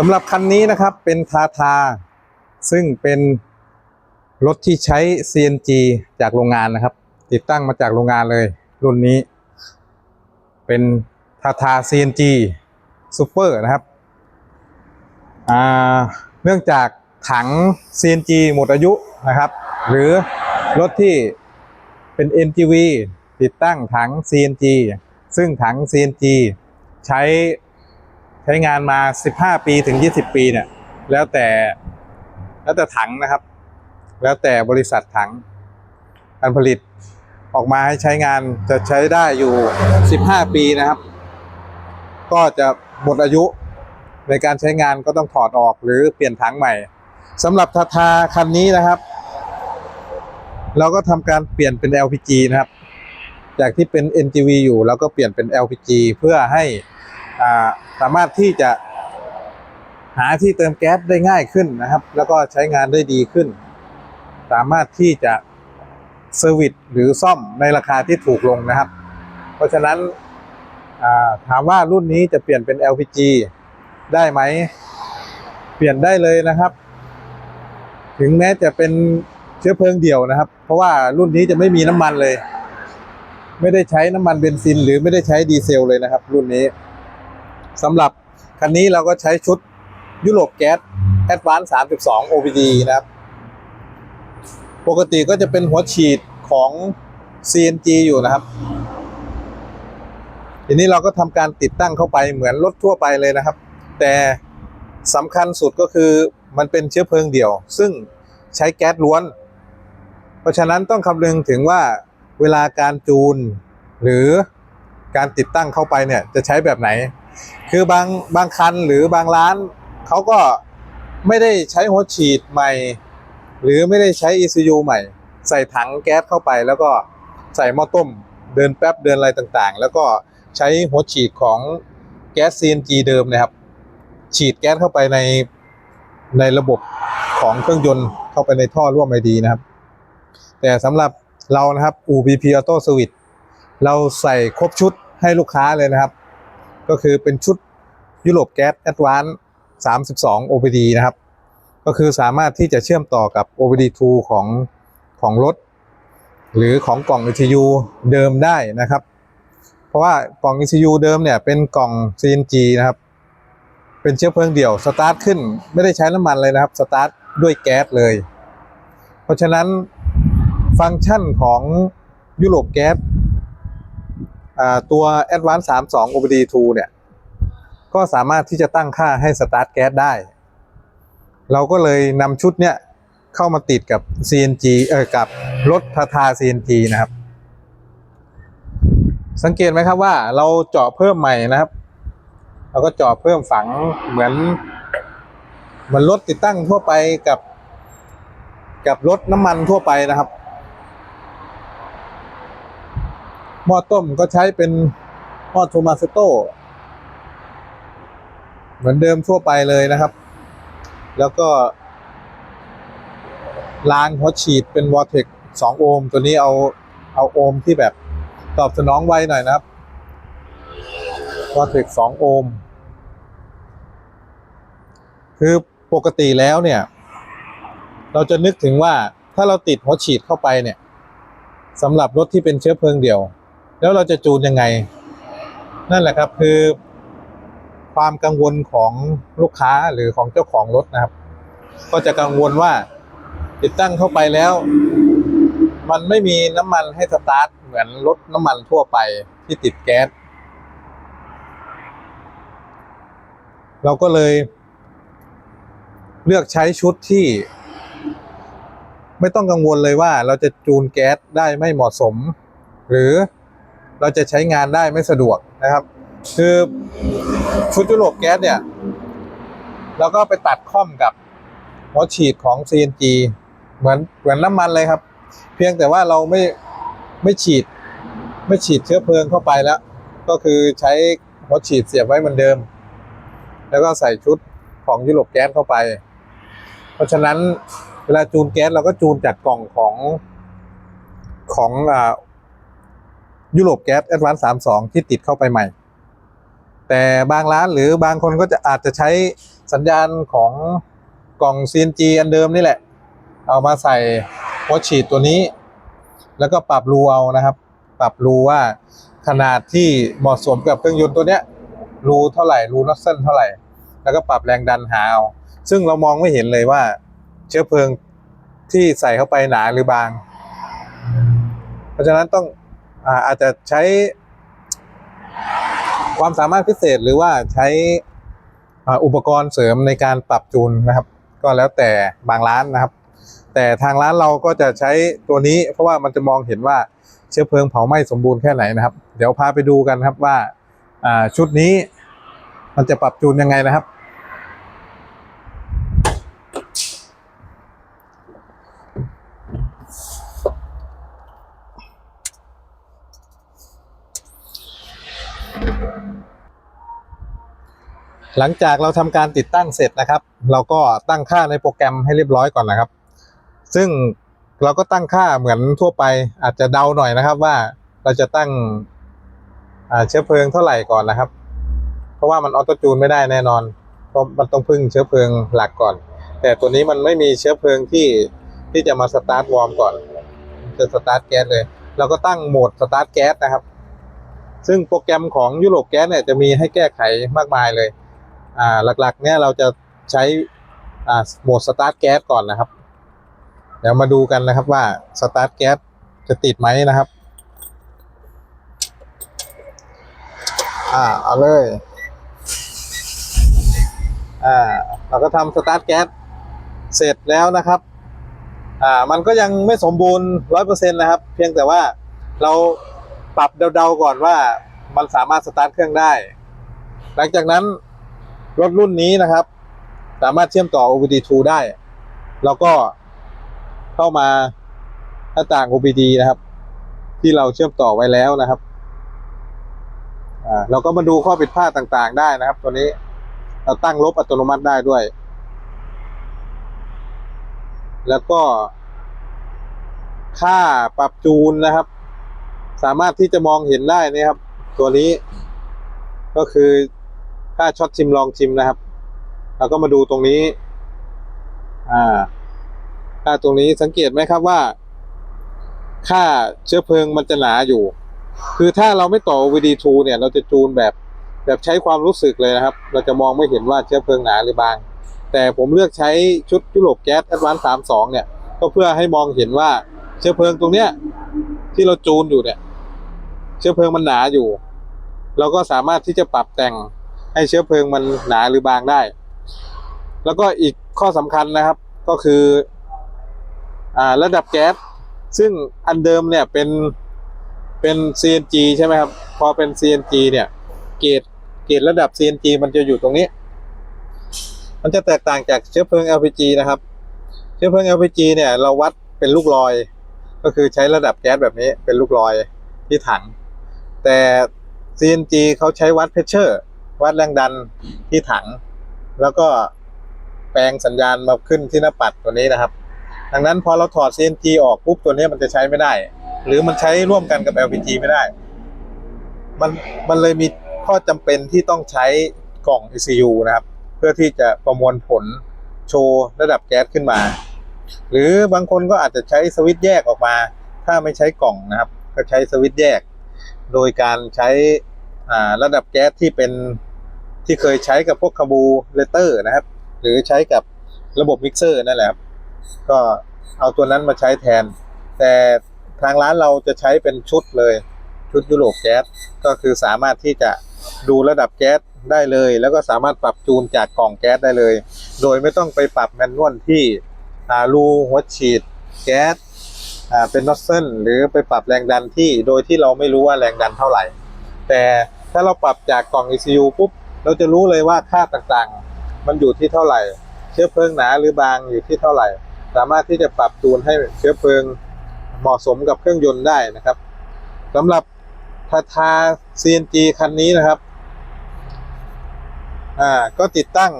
สำหรับคันนี้นะครับเป็นทาทา ซึ่งเป็นรถที่ใช้ CNG จากโรงงานนะครับ ติดตั้งมาจากโรงงานเลย รุ่นนี้ เป็นทาทา CNG Super นะครับเนื่องจากถัง CNG หมดอายุนะครับ หรือรถที่เป็น NGV ติดตั้งถัง CNG ซึ่งถัง CNG ใช้ ใช้งานมา 15 ปีถึง 20 ปีเนี่ย แล้วแต่แล้วแต่ถังนะครับ แล้วแต่บริษัทถังการผลิตออกมาให้ใช้งานจะใช้ได้อยู่ 15 ปีนะครับ ก็จะหมดอายุในการใช้งานก็ต้องถอดออกหรือเปลี่ยนถังใหม่สำหรับทาทาคันนี้นะครับ เราก็ทำการเปลี่ยนเป็น LPG นะครับ จากที่เป็น NGV อยู่เราก็เปลี่ยนเป็น LPG เพื่อให้อ่า สามารถที่จะหาที่เติมแก๊สได้ง่ายขึ้นนะครับ แล้วก็ใช้งานได้ดีขึ้น สามารถที่จะเซอร์วิสหรือซ่อมในราคาที่ถูกลงนะครับ เพราะฉะนั้นาถามว่ารุ่นนี้จะเปลี่ยนเป็น LPG ได้ไหม เปลี่ยนได้เลยนะครับ ถึงแม้จะเป็นเชื้อเพลิงเดี่ยวนะครับ เพราะว่ารุ่นนี้จะไม่มีน้ำมันเลย ไม่ได้ใช้น้ำมันเบนซิน หรือไม่ได้ใช้ดีเซลเลยนะครับ รุ่นนี้ สำหรับคันนี้เราก็ใช้ชุดยุโรปแก๊ส Advance 32 OBD นะครับ ปกติก็จะเป็นหัวฉีดของ CNG อยู่นะครับ ทีนี้เราก็ทำการติดตั้งเข้าไปเหมือนรถทั่วไปเลยนะครับ แต่สำคัญสุดก็คือมันเป็นเชื้อเพลิงเดี่ยว ซึ่งใช้แก๊สล้วน เพราะฉะนั้นต้องคำนึงถึงว่าเวลาการจูน หรือการติดตั้งเข้าไปเนี่ยจะใช้แบบไหน คือบางบางคันหรือบางร้านเขาก็ไม่ได้ใช้หัวฉีดใหม่ หรือไม่ได้ใช้ ECU ใหม่ ใส่ถังแก๊สเข้าไป แล้วก็ใส่หม้อต้มเดินแป๊บเดินอะไรต่างๆ แล้วก็ใช้หัวฉีดของแก๊ส CNG เดิมนะครับ ฉีดแก๊สเข้าไปในในระบบของเครื่องยนต์เข้าไปในท่อร่วมไอดีนะครับ แต่สำหรับเรานะครับ UBP Auto Service เราใส่ครบชุดให้ลูกค้าเลยนะครับ ก็คือเป็นชุดยุโรปแก๊ส Advance 32 OBD นะครับ ก็คือสามารถที่จะเชื่อมต่อกับ OBD2 ของของรถ หรือของกล่อง ECU เดิมได้นะครับ เพราะว่ากล่อง ECU เดิมเนี่ยเป็นกล่อง CNG นะครับ เป็นเชื้อเพลิงเดี่ยวสตาร์ทขึ้นไม่ได้ใช้น้ำมันเลยนะครับสตาร์ทด้วยแก๊สเลย เพราะฉะนั้นฟังก์ชันของยุโรปแก๊ส ตัว Advance 32 OBD2 เนี่ยก็สามารถที่จะตั้งค่าให้สตาร์ทแก๊สได้ เราก็เลยนำชุดเนี้ยเข้ามาติดกับ CNG เออกับรถทาทา CNG นะครับ สังเกตไหมครับว่าเราเจาะเพิ่มใหม่นะครับ เราก็เจาะเพิ่มฝังเหมือนเหมือนรถติดตั้งทั่วไปกับ กับรถน้ำมันทั่วไปนะครับ หม้อต้มก็ใช้เป็นหม้อโทมาสโตเหมือนเดิมทั่วไปเลยนะครับ แล้วก็รางหัวฉีดเป็นวอ r t เท2โอห์มตัวนี้เอาเอาโอห์มที่แบบตอบสนองไวหน่อยนะครับวอ r t เท2โอห์มคือปกติแล้วเนี่ย เราจะนึกถึงว่าถ้าเราติดหัวฉีดเข้าไปเนี่ยสำหรับรถที่เป็นเชื้อเพลิงเดี่ยว แล้วเราจะจูนยังไง นั่นแหละครับคือ ความกังวลของลูกค้าหรือของเจ้าของรถนะครับ ก็จะกังวลว่า ติดตั้งเข้าไปแล้ว มันไม่มีน้ำมันให้สตาร์ทเหมือนรถน้ำมันทั่วไปที่ติดแก๊สเราก็เลย เลือกใช้ชุดที่ ไม่ต้องกังวลเลยว่าเราจะจูนแก๊สได้ไม่เหมาะสม หรือ เราจะใช้งานได้ไม่สะดวกนะครับ คือชุดยุโรปแก๊สเนี่ยเราก็ไปตัดข้อมกับหัวฉีดของ CNG เหมือนเหมือนน้ำมันเลยครับ เพียงแต่ว่าเราไม่ไม่ฉีด ไม่ฉีดเชื้อเพลิงเข้าไปแล้ว ก็คือใช้หัวฉีดเสียบไว้เหมือนเดิม แล้วก็ใส่ชุดของยุโรปแก๊สเข้าไป เพราะฉะนั้นเวลาจูนแก๊สเราก็จูนจากกล่องของของอ่า ยุโรปแก๊ส Advance 32ที่ติดเข้าไปใหม่ แต่บางร้านหรือบางคนก็จะอาจจะใช้สัญญาณของกล่อง CNG อันเดิมนี่แหละ เอามาใส่หัวฉีดตัวนี้ แล้วก็ปรับรูเอานะครับ ปรับรูว่าขนาดที่เหมาะสมกับเครื่องยนต์ตัวเนี้ยรูเท่าไหร่รูน็อตเส้นเท่าไหร่ แล้วก็ปรับแรงดันหาเอาซึ่งเรามองไม่เห็นเลยว่า เชื้อเพลิงที่ใส่เข้าไปหนาหรือบาง เพราะฉะนั้นต้อง อาจจะใช้ ความสามารถพิเศษหรือว่าใช้อุปกรณ์เสริมในการปรับจูนนะครับ ก็แล้วแต่บางร้านนะครับ แต่ทางร้านเราก็จะใช้ตัวนี้ เพราะว่ามันจะมองเห็นว่าเชื้อเพลิงเผาไหม้สมบูรณ์แค่ไหนนะครับ เดี๋ยวพาไปดูกันครับว่าชุดนี้มันจะปรับจูนยังไงนะครับ หลังจากเราทำการติดตั้งเสร็จนะครับ เราก็ตั้งค่าในโปรแกรมให้เรียบร้อยก่อนนะครับ ซึ่งเราก็ตั้งค่าเหมือนทั่วไปอาจจะเดาหน่อยนะครับว่าเราจะตั้งเชื้อเพลิงเท่าไหร่ก่อนนะครับ เพราะว่ามันออโต้จูนไม่ได้แน่นอน เพราะมันต้องพึ่งเชื้อเพลิงหลักก่อน แต่ตัวนี้มันไม่มีเชื้อเพลิงที่ที่จะมาสตาร์ทวอร์มก่อน จะสตาร์ทแก๊สเลย เราก็ตั้งโหมดสตาร์ทแก๊สนะครับ ซึ่งโปรแกรมของยุโรปแก๊สเนี่ยจะมีให้แก้ไขมากมายเลย อ่าหลักๆ เนี่ยเราจะใช้อ่าโหมดสตาร์ทแก๊สก่อนนะครับ เดี๋ยวมาดูกันนะครับว่าสตาร์ทแก๊สจะติดไหมนะครับ อ่าเอาเลย อ่าเราก็ทำสตาร์ทแก๊สเสร็จแล้วนะครับ อ่ามันก็ยังไม่สมบูรณ์ร้อยเปอร์เซ็นต์นะครับ เพียงแต่ว่าเราปรับเดาๆก่อนว่ามันสามารถสตาร์ทเครื่องได้ หลังจากนั้น รถรุ่นนี้นะครับ สามารถเชื่อมต่อ OBD2 ได้ แล้วก็เข้ามาหน้าต่าง OBD นะครับ ที่เราเชื่อมต่อไว้แล้วนะครับอ่าเราก็มาดูข้อผิดพลาดต่างๆ ได้นะครับ ตัวนี้เราตั้งลบอัตโนมัติได้ด้วย แล้วก็ ค่าปรับจูนนะครับ สามารถที่จะมองเห็นได้นะครับ ตัวนี้ก็คือ ค่าช็อตชิมลองชิมนะครับ เราก็มาดูตรงนี้ อ่า ค่าตรงนี้สังเกตไหมครับว่า ค่าเชื้อเพลิงมันจะหนาอยู่ คือถ้าเราไม่ต่อ VD2 เนี่ย เราจะจูนแบบแบบใช้ความรู้สึกเลยนะครับ เราจะมองไม่เห็นว่าเชื้อเพลิงหนาหรือบาง แต่ผมเลือกใช้ชุดยุโรปแก๊ส Advanced 32เนี่ย ก็เพื่อให้มองเห็นว่าเชื้อเพลิงตรงเนี้ยที่เราจูนอยู่เนี่ย เชื้อเพลิงมันหนาอยู่ เราก็สามารถที่จะปรับแต่ง ให้เชื้อเพลิงมันหนาหรือบางได้ แล้วก็อีกข้อสำคัญนะครับก็คืออระดับแก๊สซึ่งอันเดิมเนี่ยเป็นเป็น CNG ใช่ไหมครับ พอเป็น CNG เนี่ยเกรดเกรดระดับ CNG มันจะอยู่ตรงนี้ มันจะแตกต่างจากเชื้อเพลิง LPG นะครับ เชื้อเพลิง LPG เนี่ยเราวัดเป็นลูกลอย ก็คือใช้ระดับแก๊สแบบนี้เป็นลูกลอยที่ถัง แต่ CNG เขาใช้วัดเพชเชอร์ วัดแรงดันที่ถัง แล้วก็แปลงสัญญาณมาขึ้นที่หน้าปัดตัวนี้นะครับ ดังนั้นพอเราถอด CNG ออกปุ๊บตัวนี้มันจะใช้ไม่ได้ หรือมันใช้ร่วมกันกับ LPG ไม่ได้ มันมันเลยมีข้อจำเป็นที่ต้องใช้กล่อง ECU นะครับ เพื่อที่จะประมวลผลโชว์ระดับแก๊สขึ้นมา หรือบางคนก็อาจจะใช้สวิตช์แยกออกมา ถ้าไม่ใช้กล่องนะครับ ก็ใช้สวิตช์แยก โดยการใช้ระดับแก๊สที่เป็น ที่เคยใช้กับพวกคาบูเลเตอร์นะครับ หรือใช้กับระบบมิกเซอร์นั่นแหละครับก็เอาตัวนั้นมาใช้แทน แต่ทางร้านเราจะใช้เป็นชุดเลย ชุดยุโรปแก๊สก็คือสามารถที่จะดูระดับแก๊สได้เลย แล้วก็สามารถปรับจูนจากกล่องแก๊สได้เลย โดยไม่ต้องไปปรับแมนนวลที่รูหัวฉีดแก๊สเป็นนอตเซิลหรือไปปรับแรงดันที่โดยที่เราไม่รู้ว่าแรงดันเท่าไหร่ แต่ถ้าเราปรับจากกล่อง ECU ปุ๊บ เราจะรู้เลยว่าค่าต่างๆ มันอยู่ที่เท่าไหร่ เชื้อเพลิงหนาหรือบางอยู่ที่เท่าไหร่ สามารถที่จะปรับจูนให้เชื้อเพลิงเหมาะสมกับเครื่องยนต์ได้นะครับสำหรับทาทา CNG คันนี้นะครับ อ่า ก็ติดตั้ง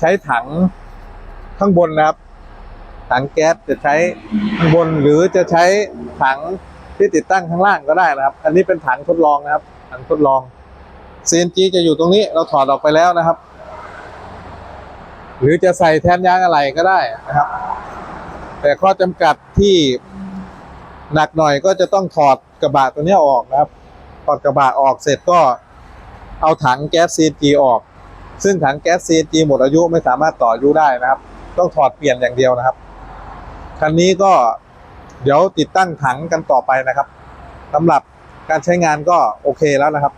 ใช้ถังข้างบนนะครับ ถังแก๊สจะใช้ข้างบนหรือจะใช้ถังที่ติดตั้งข้างล่างก็ได้นะครับ อันนี้เป็นถังทดลองนะครับ ถังทดลอง CNG จะอยู่ตรงนี้เราถอดออกไปแล้วนะครับ หรือจะใส่แทนยางอะไรก็ได้นะครับ แต่ข้อจำกัดที่หนักหน่อยก็จะต้องถอดกระบะตัวนี้ออกนะครับ ถอดกระบะออกเสร็จก็เอาถังแก๊ส CNG ออก ซึ่งถังแก๊ส CNG หมดอายุไม่สามารถต่ออายุได้นะครับ ต้องถอดเปลี่ยนอย่างเดียวนะครับ คันนี้ก็เดี๋ยวติดตั้งถังกันต่อไปนะครับสำหรับการใช้งานก็โอเคแล้วนะครับ